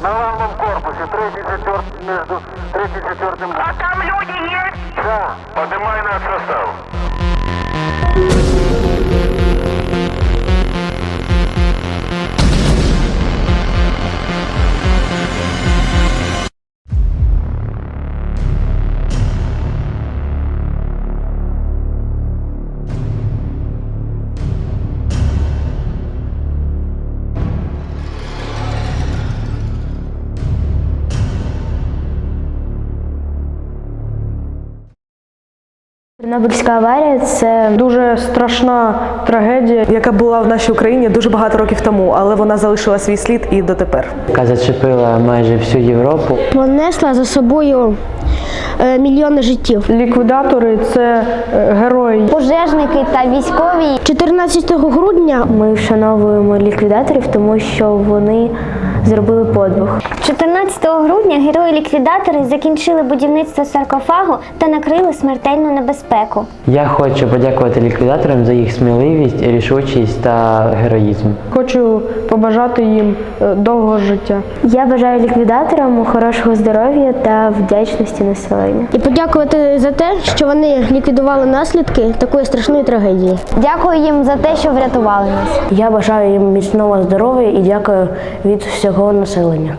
на главном корпусе, третий, четвертый, между третий и четвертым. А там люди есть? Да. Поднимай на состав. Чорнобильська аварія це Дуже страшна трагедія, яка була в нашій Україні дуже багато років тому, але вона залишила свій слід і дотепер. яка зачепила майже всю Європу. понесла за собою е, мільйони життів. Ліквідатори це е, герої. Пожежники та військові 14 грудня ми вшановуємо ліквідаторів, тому що вони зробили подвиг. 14 грудня герої-ліквідатори закінчили будівництво саркофагу та накрили смертельну небезпеку. Я хочу подякувати ліквідаторам за їх сміливість, рішучість та героїзм. Хочу побажати їм е, довгого життя. Я бажаю ліквідаторам хорошого здоров'я та вдячності населення. і подякувати за те, що вони ліквідували наслідки такої страшної трагедії. Дякую їм за те, що врятували нас. Я бажаю їм міцного здоров'я і дякую від всього населення.